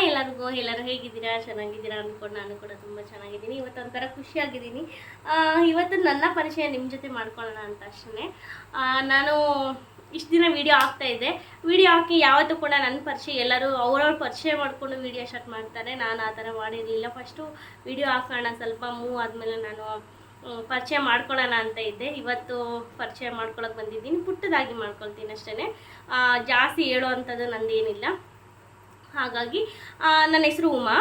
Hi ಎಲ್ಲರಿಗೂ, ಎಲ್ಲರೂ ಹೇಗಿದ್ದೀರಾ? ಚೆನ್ನಾಗಿದ್ದೀರಾ ಅಂದ್ಕೊಂಡು ನಾನು ಕೂಡ ತುಂಬ ಚೆನ್ನಾಗಿದ್ದೀನಿ. ಇವತ್ತು ಒಂಥರ ಖುಷಿಯಾಗಿದ್ದೀನಿ. ಇವತ್ತು ನನ್ನ ಪರಿಚಯ ನಿಮ್ಮ ಜೊತೆ ಮಾಡ್ಕೊಳ್ಳೋಣ ಅಂತ ಅಷ್ಟೇ ನಾನು ಇಷ್ಟು ದಿನ ವಿಡಿಯೋ ಇದ್ದೆ. ವಿಡಿಯೋ ಹಾಕಿ ಯಾವತ್ತೂ ಕೂಡ ನನ್ನ ಪರಿಚಯ, ಎಲ್ಲರೂ ಅವ್ರವ್ರ ಪರಿಚಯ ಮಾಡಿಕೊಂಡು ವಿಡಿಯೋ ಸ್ಟಾರ್ಟ್ ಮಾಡ್ತಾರೆ. ನಾನು ಆ ಥರ ಮಾಡಿರಲಿಲ್ಲ. ಫಸ್ಟು ವಿಡಿಯೋ ಹಾಕೋಣ, ಸ್ವಲ್ಪ ಮೂವ್ ಆದಮೇಲೆ ನಾನು ಪರಿಚಯ ಮಾಡ್ಕೊಳ್ಳೋಣ ಅಂತ ಇದ್ದೆ. ಇವತ್ತು ಪರಿಚಯ ಮಾಡ್ಕೊಳಕ್ಕೆ ಬಂದಿದ್ದೀನಿ. ಪುಟ್ಟದಾಗಿ ಮಾಡ್ಕೊಳ್ತೀನಿ ಅಷ್ಟೇ ಜಾಸ್ತಿ ಹೇಳೋ ಅಂಥದ್ದು ನಂದೇನಿಲ್ಲ. ಹಾಗಾಗಿ ನನ್ನ ಹೆಸರು ಉಮಾ.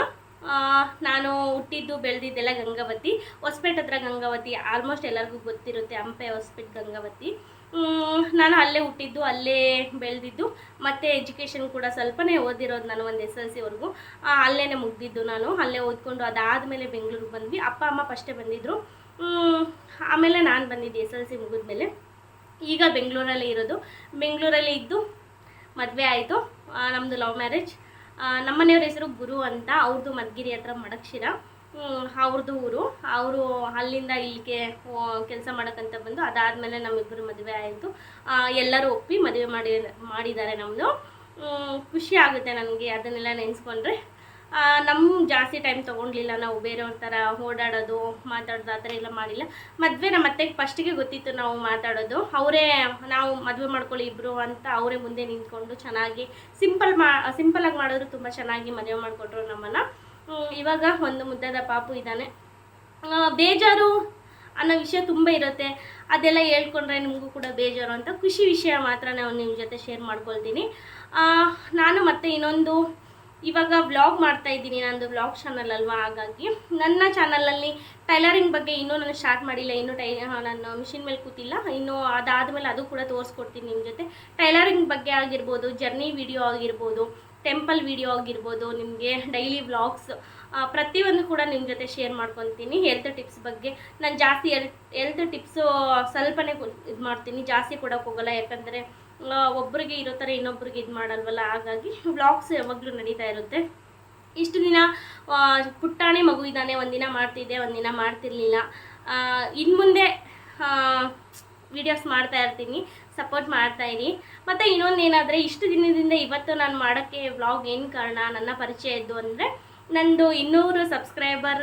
ನಾನು ಹುಟ್ಟಿದ್ದು, ಬೆಳೆದಿದ್ದೆಲ್ಲ ಗಂಗಾವತಿ. ಹೊಸಪೇಟೆ ಹತ್ರ ಗಂಗಾವತಿ. ಆಲ್ಮೋಸ್ಟ್ ಎಲ್ಲರಿಗೂ ಗೊತ್ತಿರುತ್ತೆ, ಹಂಪೆ ಹೊಸಪೇಟೆ ಗಂಗಾವತಿ. ನಾನು ಅಲ್ಲೇ ಹುಟ್ಟಿದ್ದು, ಅಲ್ಲೇ ಬೆಳೆದಿದ್ದು. ಮತ್ತು ಎಜುಕೇಷನ್ ಕೂಡ ಸ್ವಲ್ಪನೇ ಓದಿರೋದು ನಾನು ಒಂದು ಎಸ್ ಎಲ್ ಸಿವರೆಗೂ ಅಲ್ಲೇ ಮುಗ್ದಿದ್ದು ನಾನು. ಅಲ್ಲೇ ಓದ್ಕೊಂಡು ಅದಾದಮೇಲೆ ಬೆಂಗಳೂರಿಗೆ ಬಂದ್ವಿ. ಅಪ್ಪ, ಅಮ್ಮ ಫಸ್ಟೇ ಬಂದಿದ್ದರು ಆಮೇಲೆ ನಾನು ಬಂದಿದ್ದೆ ಎಸ್ ಎಲ್ ಸಿ ಮುಗಿದ್ಮೇಲೆ. ಈಗ ಬೆಂಗಳೂರಲ್ಲಿ ಇರೋದು. ಬೆಂಗಳೂರಲ್ಲಿ ಇದ್ದು ಮದುವೆ ಆಯಿತು. ನಮ್ಮದು ಲವ್ ಮ್ಯಾರೇಜ್ ನಮ್ಮನೆಯವ್ರ ಹೆಸರು ಗುರು ಅಂತ ಅವ್ರದ್ದು ಮದ್ಗಿರಿ ಹತ್ರ ಮಡಕ್ಷಿರ. ಅವ್ರದ್ದು ಊರು. ಅವರು ಅಲ್ಲಿಂದ ಇಲ್ಲಿಗೆ ಕೆಲಸ ಮಾಡೋಕ್ಕಂತ ಬಂದು ಅದಾದಮೇಲೆ ನಮ್ಮಿಬ್ಬರು ಮದುವೆ ಆಯಿತು. ಎಲ್ಲರೂ ಒಪ್ಪಿ ಮದುವೆ ಮಾಡಿ ಮಾಡಿದ್ದಾರೆ ನಮ್ಮದು ಖುಷಿ ಆಗುತ್ತೆ ನನಗೆ ಅದನ್ನೆಲ್ಲ ನೆನೆಸ್ಕೊಂಡ್ರೆ. ನಮ್ಮ ಜಾಸ್ತಿ ಟೈಮ್ ತೊಗೊಂಡ್ಲಿಲ್ಲ ನಾವು ಬೇರೆಯವ್ರ ಥರ ಓಡಾಡೋದು, ಮಾತಾಡೋದು ಆ ಥರ ಎಲ್ಲ ಮಾಡಿಲ್ಲ. ಮದುವೆ ನಮ್ಮ ಅತ್ತೆಗೆ ಫಸ್ಟಿಗೆ ಗೊತ್ತಿತ್ತು ನಾವು ಮಾತಾಡೋದು. ಅವರೇ, ನಾವು ಮದುವೆ ಮಾಡ್ಕೊಳ್ಳಿ ಇಬ್ಬರು ಅಂತ ಅವರೇ ಮುಂದೆ ನಿಂತ್ಕೊಂಡು ಚೆನ್ನಾಗಿ ಸಿಂಪಲ್ ಮಾ ಸಿಂಪಲಾಗಿ ಮಾಡಿದ್ರು ತುಂಬ ಚೆನ್ನಾಗಿ ಮದುವೆ ಮಾಡಿಕೊಟ್ರು ನಮ್ಮನ್ನು. ಇವಾಗ ಒಂದು ಮುದ್ದಾದ ಪಾಪು ಇದ್ದಾನೆ. ಬೇಜಾರು ಅನ್ನೋ ವಿಷಯ ತುಂಬ ಇರುತ್ತೆ. ಅದೆಲ್ಲ ಹೇಳ್ಕೊಂಡ್ರೆ ನಿಮಗೂ ಕೂಡ ಬೇಜಾರು ಅಂತ ಖುಷಿ ವಿಷಯ ಮಾತ್ರ ನಾನು ನಿಮ್ಮ ಜೊತೆ ಶೇರ್ ಮಾಡ್ಕೊಳ್ತೀನಿ. ನಾನು ಮತ್ತೆ ಇನ್ನೊಂದು ಇವಾಗ ವ್ಲಾಗ್ ಮಾಡ್ತಾ ಇದ್ದೀನಿ. ನಂದು ವ್ಲಾಗ್ ಚಾನಲ್ ಅಲ್ವಾ? ಹಾಗಾಗಿ ನನ್ನ ಚಾನಲಲ್ಲಿ ಟೈಲರಿಂಗ್ ಬಗ್ಗೆ ಇನ್ನೂ ನಾನು ಸ್ಟಾರ್ಟ್ ಮಾಡಿಲ್ಲ. ಇನ್ನೂ ಟೈ ನಾನು ಮಿಷಿನ್ ಮೇಲೆ ಕೂತಿಲ್ಲ. ಇನ್ನೂ ಅದಾದಮೇಲೆ ಅದು ಕೂಡ ತೋರಿಸ್ಕೊಡ್ತೀನಿ ನಿಮ್ಮ ಜೊತೆ. ಟೈಲರಿಂಗ್ ಬಗ್ಗೆ ಆಗಿರ್ಬೋದು ಜರ್ನಿ ವಿಡಿಯೋ ಆಗಿರ್ಬೋದು ಟೆಂಪಲ್ ವಿಡಿಯೋ ಆಗಿರ್ಬೋದು, ನಿಮಗೆ ಡೈಲಿ ವ್ಲಾಗ್ಸ್ ಪ್ರತಿಯೊಂದು ಕೂಡ ನಿಮ್ಮ ಜೊತೆ ಶೇರ್ ಮಾಡ್ಕೊತೀನಿ. ಹೆಲ್ತ್ ಟಿಪ್ಸ್ ಬಗ್ಗೆ ನಾನು ಜಾಸ್ತಿ ಹೆಲ್ತ್ ಟಿಪ್ಸು ಸ್ವಲ್ಪನೇ ಇದು ಮಾಡ್ತೀನಿ. ಜಾಸ್ತಿ ಕೊಡೋಕ್ಕೋಗಲ್ಲ ಯಾಕಂದರೆ ಒಬ್ಬರಿಗೆ ಇರೋ ಥರ ಇನ್ನೊಬ್ರಿಗೆ ಇದು ಮಾಡಲ್ವಲ್ಲ, ಹಾಗಾಗಿ ವ್ಲಾಗ್ಸ್ ಯಾವಾಗಲೂ ನಡೀತಾ ಇರುತ್ತೆ. ಇಷ್ಟು ದಿನ ಪುಟ್ಟಾಣೆ ಮಗು ಇದ್ದಾನೆ, ಒಂದಿನ ಮಾಡ್ತಿದ್ದೆ, ಒಂದಿನ ಮಾಡ್ತಿರ್ಲಿಲ್ಲ. ಇನ್ನು ಮುಂದೆ ವಿಡಿಯೋಸ್ ಮಾಡ್ತಾ ಇರ್ತೀನಿ ಸಪೋರ್ಟ್ ಮಾಡ್ತಾ ಇರಿ. ಮತ್ತು ಇನ್ನೊಂದು ಏನಾದರೆ, ಇಷ್ಟು ದಿನದಿಂದ ಇವತ್ತು ನಾನು ಮಾಡೋಕ್ಕೆ ವ್ಲಾಗ್ ಏನು ಕಾರಣ, ನನ್ನ ಪರಿಚಯ ಇದ್ದು ಅಂದರೆ, ನಂದು ಇನ್ನೂರು ಸಬ್ಸ್ಕ್ರೈಬರ್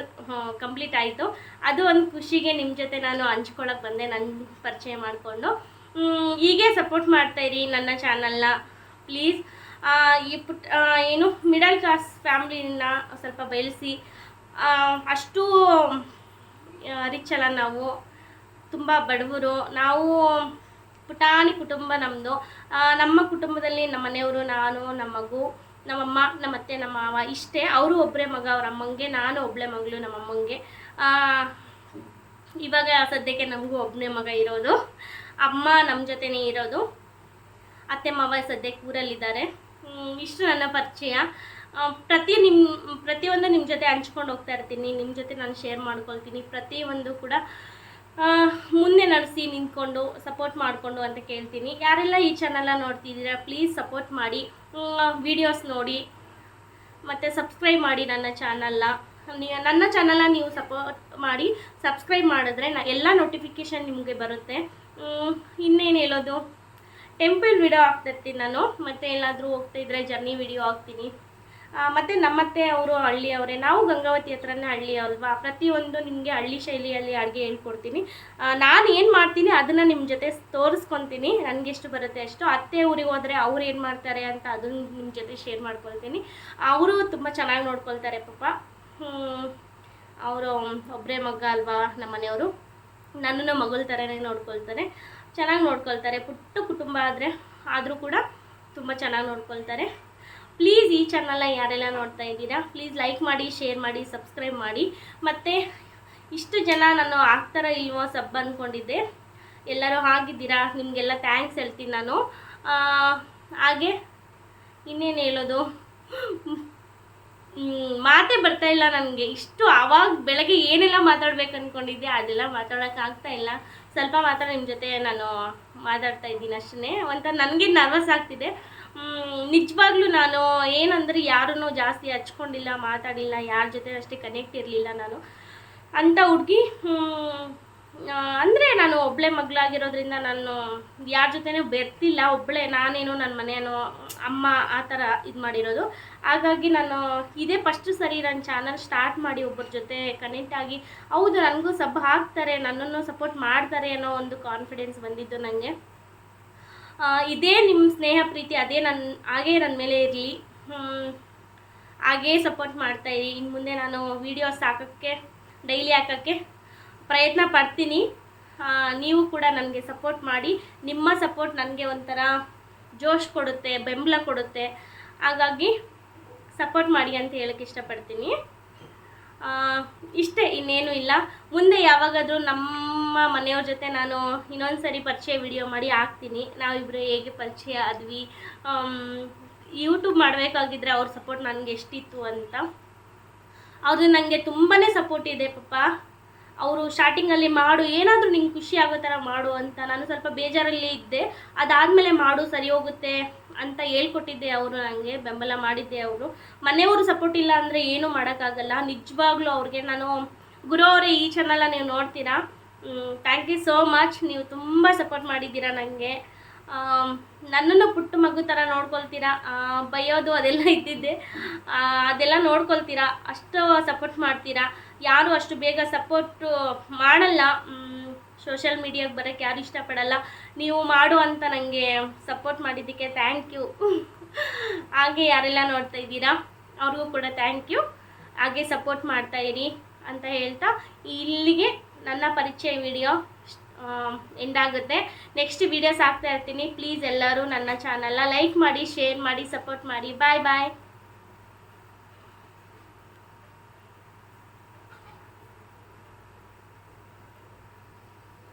ಕಂಪ್ಲೀಟ್ ಆಯಿತು. ಅದು ಒಂದು ಖುಷಿಗೆ ನಿಮ್ಮ ಜೊತೆ ನಾನು ಹಂಚ್ಕೊಳಕ್ಕೆ ಬಂದೆ ನನ್ನ ಪರಿಚಯ ಮಾಡಿಕೊಂಡು. ಹೀಗೆ ಸಪೋರ್ಟ್ ಮಾಡ್ತಾಯಿರಿ ನನ್ನ ಚಾನಲ್ನ ಪ್ಲೀಸ್ ಈ ಪುಟ್ ಏನು ಮಿಡಲ್ ಕ್ಲಾಸ್ ಫ್ಯಾಮ್ಲಿನ ಸ್ವಲ್ಪ ಬೆಳೆಸಿ. ಅಷ್ಟು ರಿಚ್ ಅಲ್ಲ ನಾವು. ತುಂಬ ಬಡವರು. ನಾವು ಪುಟಾಣಿ ಕುಟುಂಬ ನಮ್ಮದು ನಮ್ಮ ಕುಟುಂಬದಲ್ಲಿ ನಮ್ಮ ಮನೆಯವರು ನಾನು, ನಮ್ಮ ಮಗು ನಮ್ಮಮ್ಮ ನಮ್ಮ ಅತ್ತೆ, ನಮ್ಮ ಮಾವ ಇಷ್ಟೇ. ಅವರು ಒಬ್ಬರೇ ಮಗ, ಅವ್ರ ಅಮ್ಮಂಗೆ, ನಾನು ಒಬ್ಬಳೇ ಮಗಳು, ನಮ್ಮ ಅಮ್ಮಂಗೆ. ಇವಾಗ ಸದ್ಯಕ್ಕೆ ನಮಗೂ ಒಬ್ಬನೇ ಮಗ ಇರೋದು. ಅಮ್ಮ ನಮ್ಮ ಜೊತೆನೇ ಇರೋದು. ಅತ್ತೆ, ಮಾವ ಸದ್ಯಕ್ಕೆ ಊರಲ್ಲಿದ್ದಾರೆ. ಇಷ್ಟು ನನ್ನ ಪರಿಚಯ. ಪ್ರತಿ ನಿಮ್ಮ ಪ್ರತಿಯೊಂದು ನಿಮ್ಮ ಜೊತೆ ಹಂಚ್ಕೊಂಡು ಹೋಗ್ತಾ ಇರ್ತೀನಿ. ನಿಮ್ಮ ಜೊತೆ ನಾನು ಶೇರ್ ಮಾಡ್ಕೊಳ್ತೀನಿ. ಪ್ರತಿಯೊಂದು ಕೂಡ ಮುಂದೆ ನಡೆಸಿ ನಿಂತ್ಕೊಂಡು ಸಪೋರ್ಟ್ ಮಾಡಿಕೊಂಡು ಅಂತ ಕೇಳ್ತೀನಿ. ಯಾರೆಲ್ಲ ಈ ಚಾನಲ್ನ ನೋಡ್ತಿದ್ದೀರಾ ಪ್ಲೀಸ್ ಸಪೋರ್ಟ್ ಮಾಡಿ. ವಿಡಿಯೋಸ್ ನೋಡಿ. ಮತ್ತು ಸಬ್ಸ್ಕ್ರೈಬ್ ಮಾಡಿ ನನ್ನ ಚಾನಲ್ನ ನನ್ನ ಚಾನಲ್ನ ನೀವು ಸಪೋರ್ಟ್ ಮಾಡಿ. ಸಬ್ಸ್ಕ್ರೈಬ್ ಮಾಡಿದ್ರೆ ನ ಎಲ್ಲ ನೋಟಿಫಿಕೇಷನ್ ನಿಮಗೆ ಬರುತ್ತೆ. ಇನ್ನೇನು ಹೇಳೋದು? ಟೆಂಪಲ್ ವಿಡಿಯೋ ಹಾಕ್ತಿರ್ತೀನಿ ನಾನು. ಮತ್ತೆ ಎಲ್ಲಾದರೂ ಹೋಗ್ತಾ ಇದ್ರೆ ಜರ್ನಿ ವಿಡಿಯೋ ಹಾಕ್ತೀನಿ. ಮತ್ತು ಮತ್ತೆ ನಮ್ಮತ್ತೆ ಅವರು ಹಳ್ಳಿಯವರೇ ನಾವು ಗಂಗಾವತಿ ಹತ್ರನೇ ಹಳ್ಳಿ ಅಲ್ವಾ? ಪ್ರತಿಯೊಂದು ನಿಮಗೆ ಹಳ್ಳಿ ಶೈಲಿಯಲ್ಲಿ ಅಡುಗೆ ಹೇಳ್ಕೊಡ್ತೀನಿ. ನಾನು ಏನು ಮಾಡ್ತೀನಿ ಅದನ್ನು ನಿಮ್ಮ ಜೊತೆ ತೋರಿಸ್ಕೊತೀನಿ. ನನಗೆ ಎಷ್ಟು ಬರುತ್ತೆ ಅಷ್ಟು. ಅತ್ತೆ ಊರಿಗೆ ಹೋದರೆ ಅವ್ರು ಏನು ಮಾಡ್ತಾರೆ ಅಂತ ಅದನ್ನು ನಿಮ್ಮ ಜೊತೆ ಶೇರ್ ಮಾಡ್ಕೊಳ್ತೀನಿ. ಅವರು ತುಂಬ ಚೆನ್ನಾಗಿ ನೋಡ್ಕೊಳ್ತಾರೆ ಪಾಪ. ಅವರು ಒಬ್ಬರೇ ಮಗ್ಗ ಅಲ್ವಾ ನಮ್ಮ ಮನೆಯವರು ನನ್ನನ್ನು ಮಗಳ ಥರನೇ ನೋಡ್ಕೊಳ್ತಾರೆ. ಚೆನ್ನಾಗಿ ನೋಡ್ಕೊಳ್ತಾರೆ. ಪುಟ್ಟ ಕುಟುಂಬ ಆದರೆ ಆದರೂ ಕೂಡ ತುಂಬ ಚೆನ್ನಾಗಿ ನೋಡ್ಕೊಳ್ತಾರೆ. ಪ್ಲೀಸ್ ಈ ಚಾನಲ್ನ ಯಾರೆಲ್ಲ ನೋಡ್ತಾ ಇದ್ದೀರಾ ಪ್ಲೀಸ್ ಲೈಕ್ ಮಾಡಿ ಶೇರ್ ಮಾಡಿ ಸಬ್ಸ್ಕ್ರೈಬ್ ಮಾಡಿ. ಮತ್ತು ಇಷ್ಟು ಜನ ನಾನು ಆಗ್ತಾರ ಇಲ್ವೋ ಸಬ್ ಅಂದ್ಕೊಂಡಿದ್ದೆ ಎಲ್ಲರೂ ಆಗಿದ್ದೀರಾ ನಿಮಗೆಲ್ಲ ಥ್ಯಾಂಕ್ಸ್ ಹೇಳ್ತೀನಿ ನಾನು. ಹಾಗೆ ಇನ್ನೇನು ಹೇಳೋದು? ಮಾತೇ ಬರ್ತಾ ಇಲ್ಲ ನನಗೆ. ಇಷ್ಟು ಆವಾಗ ಬೆಳಗ್ಗೆ ಏನೆಲ್ಲ ಮಾತಾಡ್ಬೇಕು ಅಂದ್ಕೊಂಡಿದ್ದೆ ಅದೆಲ್ಲ ಮಾತಾಡೋಕೆ ಆಗ್ತಾ ಇಲ್ಲ. ಸ್ವಲ್ಪ ಮಾತ್ರ ನಿಮ್ಮ ಜೊತೆ ನಾನು ಮಾತಾಡ್ತಾ ಇದ್ದೀನಿ ಅಷ್ಟೇ ಒಂಥರ ನನಗೆ ನರ್ವಸ್ ಆಗ್ತಿದೆ. ನಿಜವಾಗ್ಲೂ ನಾನು ಏನಂದ್ರೆ ಯಾರನ್ನೂ ಜಾಸ್ತಿ ಹಚ್ಕೊಂಡಿಲ್ಲ, ಮಾತಾಡಿಲ್ಲ, ಯಾರ ಜೊತೆ ಅಷ್ಟೇ ಕನೆಕ್ಟ್ ಇರಲಿಲ್ಲ ನಾನು. ಅಂಥ ಹುಡುಗಿ ಅಂದರೆ ನಾನು ಒಬ್ಬಳೆ ಮಗಳಾಗಿರೋದ್ರಿಂದ ನಾನು ಯಾರ ಜೊತೆನೂ ಬೆರ್ತಿಲ್ಲ. ಒಬ್ಬಳೆ ನಾನೇನು ನನ್ನ ಮನೆಯೋ ಅಮ್ಮ ಆ ಥರ ಇದು ಮಾಡಿರೋದು. ಹಾಗಾಗಿ ನಾನು ಇದೇ ಫಸ್ಟ್ ಸರಿ ನನ್ನ ಚಾನಲ್ ಸ್ಟಾರ್ಟ್ ಮಾಡಿ ಒಬ್ಬರ ಜೊತೆ ಕನೆಕ್ಟ್ ಆಗಿ, ಹೌದು ನನಗೂ ಸಬ್ ಹಾಕ್ತಾರೆ, ನನ್ನನ್ನು ಸಪೋರ್ಟ್ ಮಾಡ್ತಾರೆ ಅನ್ನೋ ಒಂದು ಕಾನ್ಫಿಡೆನ್ಸ್ ಬಂದಿದ್ದು ನನಗೆ ಇದೇ ನಿಮ್ಮ ಸ್ನೇಹ ಪ್ರೀತಿ, ಅದೇ ನನ್ನ ಹಾಗೇ ನನ್ನ ಮೇಲೆ ಇರಲಿ. ಹಾಗೇ ಸಪೋರ್ಟ್ ಮಾಡ್ತಾಯಿರಿ ಇನ್ನು ಮುಂದೆ ನಾನು ವೀಡಿಯೋಸ್ ಹಾಕೋಕ್ಕೆ ಡೈಲಿ ಹಾಕೋಕ್ಕೆ ಪ್ರಯತ್ನ ಪಡ್ತೀನಿ. ನೀವು ಕೂಡ ನನಗೆ ಸಪೋರ್ಟ್ ಮಾಡಿ. ನಿಮ್ಮ ಸಪೋರ್ಟ್ ನನಗೆ ಒಂಥರ ಜೋಶ್ ಕೊಡುತ್ತೆ, ಬೆಂಬಲ ಕೊಡುತ್ತೆ. ಹಾಗಾಗಿ ಸಪೋರ್ಟ್ ಮಾಡಿ ಅಂತ ಹೇಳಕ್ಕೆ ಇಷ್ಟಪಡ್ತೀನಿ. ಇಷ್ಟೇ, ಇನ್ನೇನು ಇಲ್ಲ. ಮುಂದೆ ಯಾವಾಗಾದರೂ ನಮ್ಮ ಮನೆಯವ್ರ ಜೊತೆ ನಾನು ಇನ್ನೊಂದು ಸರಿ ಪರಿಚಯ ವಿಡಿಯೋ ಮಾಡಿ ಹಾಕ್ತೀನಿ. ನಾವಿಬ್ಬರು ಹೇಗೆ ಪರಿಚಯ ಆದ್ವಿ ಯೂಟ್ಯೂಬ್ ಮಾಡಬೇಕಾಗಿದ್ರೆ ಅವ್ರ ಸಪೋರ್ಟ್ ನನಗೆ ಎಷ್ಟಿತ್ತು ಅಂತ. ಅವರು ನನಗೆ ತುಂಬಾ ಸಪೋರ್ಟ್ ಇದೆ ಪಾಪ. ಅವರು ಸ್ಟಾರ್ಟಿಂಗಲ್ಲಿ ಮಾಡು, ಏನಾದರೂ ನಿಂಗೆ ಖುಷಿ ಆಗೋ ಥರ ಮಾಡು ಅಂತ ನಾನು ಸ್ವಲ್ಪ ಬೇಜಾರಲ್ಲಿ ಇದ್ದೆ. ಅದಾದಮೇಲೆ ಮಾಡು, ಸರಿ ಹೋಗುತ್ತೆ ಅಂತ ಹೇಳ್ಕೊಟ್ಟಿದ್ದೆ ಅವರು ನನಗೆ ಬೆಂಬಲ ಮಾಡಿದ್ದೆ ಅವರು. ಮನೆಯವರು ಸಪೋರ್ಟ್ ಇಲ್ಲ ಅಂದರೆ ಏನೂ ಮಾಡೋಕ್ಕಾಗಲ್ಲ. ನಿಜವಾಗ್ಲೂ ಅವ್ರಿಗೆ ನಾನು, ಗುರು ಅವರೇ, ಈ ಚಾನಲ್ನ ನೀವು ನೋಡ್ತೀರಾ? ಥ್ಯಾಂಕ್ ಯು ಸೋ ಮಚ್ ನೀವು ತುಂಬ ಸಪೋರ್ಟ್ ಮಾಡಿದ್ದೀರಾ ನನಗೆ ನನ್ನನ್ನು ಪುಟ್ಟ ಮಗು ಥರ ನೋಡ್ಕೊಳ್ತೀರಾ? ಬೈಯೋದು ಅದೆಲ್ಲ ಇದ್ದಿದ್ದೆ. ಅದೆಲ್ಲ ನೋಡ್ಕೊಳ್ತೀರಾ? ಅಷ್ಟು ಸಪೋರ್ಟ್ ಮಾಡ್ತೀರಾ? ಯಾರು ಅಷ್ಟು ಬೇಗ ಸಪೋರ್ಟು ಮಾಡಲ್ಲ. ಸೋಷಲ್ ಮೀಡಿಯಾಗೆ ಬರೋಕ್ಕೆ ಯಾರು ಇಷ್ಟಪಡಲ್ಲ. ನೀವು ಮಾಡು ಅಂತ ನನಗೆ ಸಪೋರ್ಟ್ ಮಾಡಿದ್ದಕ್ಕೆ ಥ್ಯಾಂಕ್ ಯು ಹಾಗೆ ಯಾರೆಲ್ಲ ನೋಡ್ತಾ ಇದ್ದೀರಾ, ಅವ್ರಿಗೂ ಕೂಡ ಥ್ಯಾಂಕ್ ಯು ಹಾಗೆ ಸಪೋರ್ಟ್ ಮಾಡ್ತಾ ಇರಿ ಅಂತ ಹೇಳ್ತಾ ಇಲ್ಲಿಗೆ ನನ್ನ ಪರಿಚಯ ವಿಡಿಯೋ ಎಂಡ್ ಆಗುತ್ತೆ. ನೆಕ್ಸ್ಟ್ ವಿಡಿಯೋಸ್ ಹಾಕ್ತಾ ಇರ್ತೀನಿ. ಪ್ಲೀಸ್ ಎಲ್ಲರೂ ನನ್ನ ಚಾನಲ್ನ ಲೈಕ್ ಮಾಡಿ ಶೇರ್ ಮಾಡಿ ಸಪೋರ್ಟ್ ಮಾಡಿ. ಬಾಯ್ ಬಾಯ್